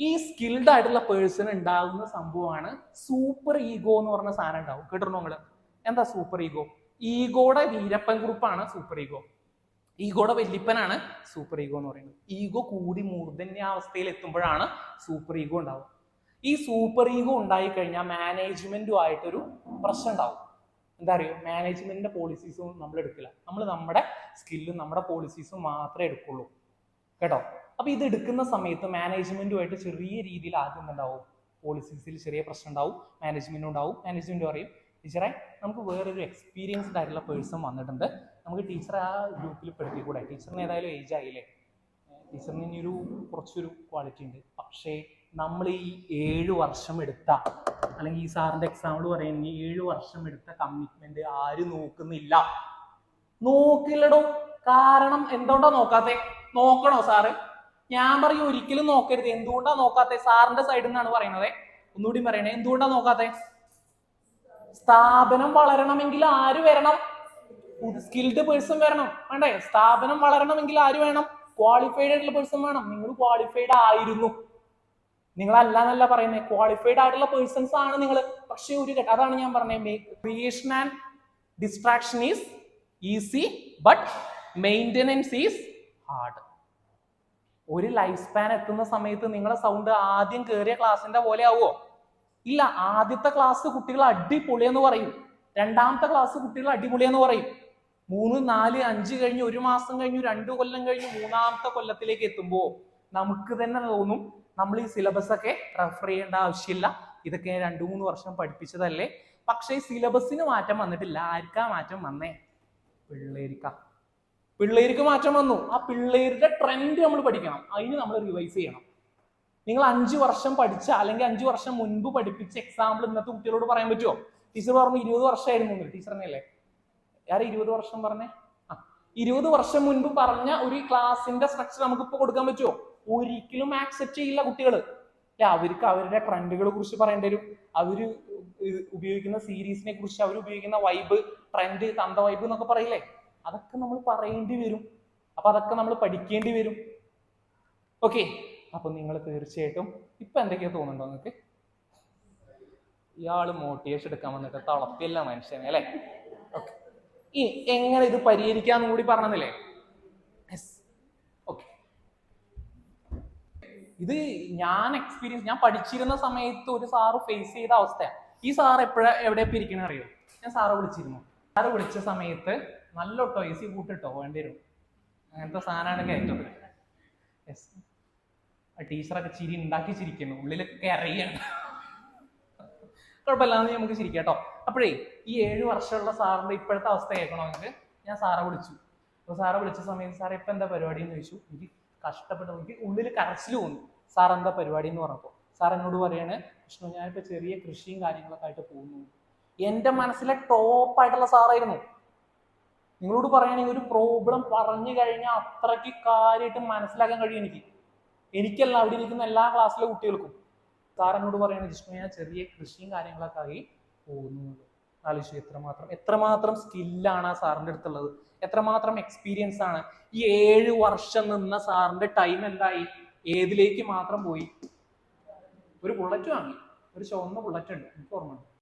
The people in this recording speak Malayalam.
ഈ സ്കിൽഡ് ആയിട്ടുള്ള പേഴ്സൺ ഉണ്ടാകുന്ന സംഭവമാണ് സൂപ്പർ ഈഗോ എന്ന് പറഞ്ഞ സാധനം ഉണ്ടാവും. കേട്ടോ നിങ്ങൾ? എന്താ സൂപ്പർ ഈഗോ ഈഗോയുടെ വീരപ്പൻ ഗ്രൂപ്പാണ് സൂപ്പർ ഈഗോ ഈഗോയുടെ വല്യപ്പനാണ് സൂപ്പർ ഈഗോ എന്ന് പറയുന്നത്. ഈഗോ കൂടി മൂർധന്യ അവസ്ഥയിൽ എത്തുമ്പോഴാണ് സൂപ്പർ ഈഗോ ഉണ്ടാവും ഈ സൂപ്പർ ഈഗോ ഉണ്ടായി കഴിഞ്ഞാൽ മാനേജ്മെന്റുമായിട്ടൊരു പ്രശ്നം ഉണ്ടാവും. എന്താ അറിയോ? മാനേജ്മെന്റിന്റെ പോളിസീസും നമ്മൾ എടുക്കില്ല. നമ്മൾ നമ്മുടെ സ്കില്ലും നമ്മുടെ പോളിസീസും മാത്രമേ എടുക്കുള്ളൂ. കേട്ടോ? അപ്പൊ ഇത് എടുക്കുന്ന സമയത്ത് മാനേജ്മെന്റുമായിട്ട് ചെറിയ രീതിയിൽ ആദ്യം ഉണ്ടാവും പോളിസീസിൽ ചെറിയ പ്രശ്നം ഉണ്ടാവും. മാനേജ്മെന്റ് ഉണ്ടാവും. മാനേജ്മെന്റ് പറയും ടീച്ചറെ നമുക്ക് വേറൊരു എക്സ്പീരിയൻസ്ഡ് ആയിട്ടുള്ള പേഴ്സൺ വന്നിട്ടുണ്ട്. നമുക്ക് ടീച്ചറെ ആ ഗ്രൂപ്പിൽ പെടുത്തിക്കൂടെ? ടീച്ചറിന് ഏതായാലും ഏജ് ആയില്ലേ? ടീച്ചറിന് ഇനിയൊരു കുറച്ചൊരു ക്വാളിറ്റി ഉണ്ട്. പക്ഷേ നമ്മൾ ഈ ഏഴ് വർഷം എടുത്ത അല്ലെങ്കിൽ ഈ സാറിന്റെ എക്സാമ്പിൾ പറയുന്ന ഏഴ് വർഷം എടുത്ത കമ്മിറ്റ്മെന്റ് ആരും നോക്കുന്നില്ല. നോക്കില്ലടോ. കാരണം എന്തുകൊണ്ടാ നോക്കാത്തെ? നോക്കണോ സാറ്? ഞാൻ പറയും ഒരിക്കലും നോക്കരുത്. എന്തുകൊണ്ടാ നോക്കാത്തെ? സാറിന്റെ സൈഡിൽ നിന്നാണ് പറയുന്നത് ഒന്നുകൂടി പറയണേ. എന്തുകൊണ്ടാ നോക്കാത്തെ? സ്ഥാപനം വളരണമെങ്കിൽ ആര് വരണം? സ്കിൽഡ് പേഴ്സൺ വരണം. വേണ്ടേ? സ്ഥാപനം വളരണമെങ്കിൽ ആര് വേണം? ക്വാളിഫൈഡ് ആയിട്ടുള്ള പേഴ്സൺ വേണം. നിങ്ങൾ ക്വാളിഫൈഡ് ആയിരുന്നു. നിങ്ങൾ അല്ല എന്നല്ല പറയുന്നത് ക്വാളിഫൈഡ് ആയിട്ടുള്ള പേഴ്സൺസ് ആണ് നിങ്ങൾ പക്ഷേ ഒരു അതാണ് ഞാൻ പറഞ്ഞത് creation and destruction is easy but maintenance is hard ഒരു ലൈഫ് സ്പാൻ എത്തുന്ന സമയത്ത് നിങ്ങളെ സൗണ്ട് ആദ്യം കയറിയ ക്ലാസ്സിന്റെ പോലെ ആവുമോ ഇല്ല ആദ്യത്തെ ക്ലാസ് കുട്ടികൾ അടിപൊളിയെന്ന് പറയും. രണ്ടാമത്തെ ക്ലാസ് കുട്ടികൾ അടിപൊളിയെന്ന് പറയും. മൂന്ന് നാല് അഞ്ച് കഴിഞ്ഞ് ഒരു മാസം കഴിഞ്ഞു രണ്ടു കൊല്ലം കഴിഞ്ഞ് മൂന്നാമത്തെ കൊല്ലത്തിലേക്ക് എത്തുമ്പോൾ നമുക്ക് തന്നെ തോന്നും നമ്മൾ ഈ സിലബസ് ഒക്കെ റെഫർ ചെയ്യേണ്ട ആവശ്യമില്ല. ഇതൊക്കെ ഞാൻ രണ്ടു മൂന്ന് വർഷം പഠിപ്പിച്ചതല്ലേ. പക്ഷേ സിലബസിന് മാറ്റം വന്നിട്ടില്ല. ആർക്കാ മാറ്റം വന്നേ? പിള്ളേരിക്ക പിള്ളേർക്ക് മാറ്റം വന്നു. ആ പിള്ളേരുടെ ട്രെൻഡ് നമ്മൾ പഠിക്കണം. അതിന് നമ്മൾ റിവൈസ് ചെയ്യണം. നിങ്ങൾ അഞ്ച് വർഷം പഠിച്ച അല്ലെങ്കിൽ അഞ്ച് വർഷം മുൻപ് പഠിപ്പിച്ച എക്സാമ്പിൾ ഇന്നത്തെ കുട്ടികളോട് പറയാൻ പറ്റുമോ ടീച്ചർ പറഞ്ഞു ഇരുപത് വർഷമായിരുന്നു ടീച്ചർ തന്നെയല്ലേ യാ ഇരുപത് വർഷം പറഞ്ഞേ? ആ ഇരുപത് വർഷം മുൻപ് പറഞ്ഞ ഒരു ക്ലാസിന്റെ സ്ട്രക്ചർ നമുക്ക് ഇപ്പൊ കൊടുക്കാൻ പറ്റുമോ ഒരിക്കലും ആക്സെപ്റ്റ് ചെയ്യില്ല കുട്ടികൾ അല്ലെ അവർക്ക് അവരുടെ ട്രെൻഡുകളെ കുറിച്ച് പറയേണ്ടി വരും. അവർ ഉപയോഗിക്കുന്ന സീരീസിനെ കുറിച്ച് അവർ ഉപയോഗിക്കുന്ന വൈബ് ട്രെൻഡ് തന്ത വൈബ് എന്നൊക്കെ പറയില്ലേ? അതൊക്കെ നമ്മൾ പറയേണ്ടി വരും. അപ്പൊ അതൊക്കെ നമ്മൾ പഠിക്കേണ്ടി വരും. ഓക്കെ അപ്പൊ നിങ്ങൾ തീർച്ചയായിട്ടും ഇപ്പൊ എന്തൊക്കെയാ തോന്നുന്നുണ്ടോ നിങ്ങൾക്ക്? ഇയാൾ മോട്ടിവേഷൻ എടുക്കാൻ വന്നിട്ട് തളപ്പില്ല മനുഷ്യനെ അല്ലെ? ഓക്കെ ഇനി എങ്ങനെ ഇത് പരിഹരിക്കാന്ന് കൂടി പറഞ്ഞതല്ലേ? ഇത് ഞാൻ എക്സ്പീരിയൻസ് ഞാൻ പഠിച്ചിരുന്ന സമയത്ത് ഒരു സാറ് ഫേസ് ചെയ്ത അവസ്ഥയാണ് ഈ സാർ എപ്പോഴാ എവിടെ ഇരിക്കണ അറിയോ? ഞാൻ സാറെ വിളിച്ചിരുന്നു. സാറ് വിളിച്ച സമയത്ത് നല്ല ഒട്ടോ എ സി കൂട്ടിട്ടോ വേണ്ടി വരും അങ്ങനത്തെ സാധനമാണ് കയറ്റത് യെസ് ടീച്ചറൊക്കെ ചിരി ഉണ്ടാക്കി ചിരിക്കുന്നു. ഉള്ളിലൊക്കെ അറിയാണ്. കുഴപ്പമില്ലാന്ന് നമുക്ക് ചിരിക്കാം കേട്ടോ. അപ്പോഴേ ഈ ഏഴ് വർഷമുള്ള സാറിന്റെ ഇപ്പോഴത്തെ അവസ്ഥ കേൾക്കണമെങ്കിൽ ഞാൻ സാറെ വിളിച്ചു. അപ്പോൾ സാറെ വിളിച്ച സമയത്ത് സാർ ഇപ്പം എന്താ പരിപാടി എന്ന് ചോദിച്ചു. എനിക്ക് കഷ്ടപ്പെട്ടു. എനിക്ക് ഉള്ളിൽ കരച്ചിൽ തോന്നി. സാർ എന്താ പരിപാടി എന്ന് പറഞ്ഞപ്പോൾ. സാർ എന്നോട് പറയാണ് വിഷ്ണു ഞാനിപ്പോൾ ചെറിയ കൃഷിയും കാര്യങ്ങളൊക്കെ ആയിട്ട് പോകുന്നു. എന്റെ മനസ്സിലെ ടോപ്പായിട്ടുള്ള സാറായിരുന്നു. നിങ്ങളോട് പറയുകയാണെങ്കിൽ ഒരു പ്രോബ്ലം പറഞ്ഞു കഴിഞ്ഞാൽ അത്രയ്ക്ക് കാര്യമായിട്ട് മനസ്സിലാക്കാൻ കഴിയും എനിക്ക്. എനിക്കല്ല അവിടെ ഇരിക്കുന്ന എല്ലാ ക്ലാസ്സിലെ കുട്ടികൾക്കും. സാറിനോട് പറയുന്നത് ജിഷ്ണു ഞാൻ ചെറിയ കൃഷിയും കാര്യങ്ങളൊക്കെ ആയി പോകുന്നു. ആലോചിച്ചു എത്രമാത്രം എത്രമാത്രം സ്കില്ലാണ് ആ സാറിന്റെ അടുത്തുള്ളത്. എത്രമാത്രം എക്സ്പീരിയൻസ് ആണ്. ഈ ഏഴ് വർഷം നിന്ന സാറിന്റെ ടൈം എന്തായി ഏതിലേക്ക് മാത്രം പോയി? ഒരു ബുള്ളറ്റ് വാങ്ങി. ഒരു ചുവന്ന ബുള്ളറ്റ് ഉണ്ട്. എനിക്ക് ഓർമ്മയുണ്ട്.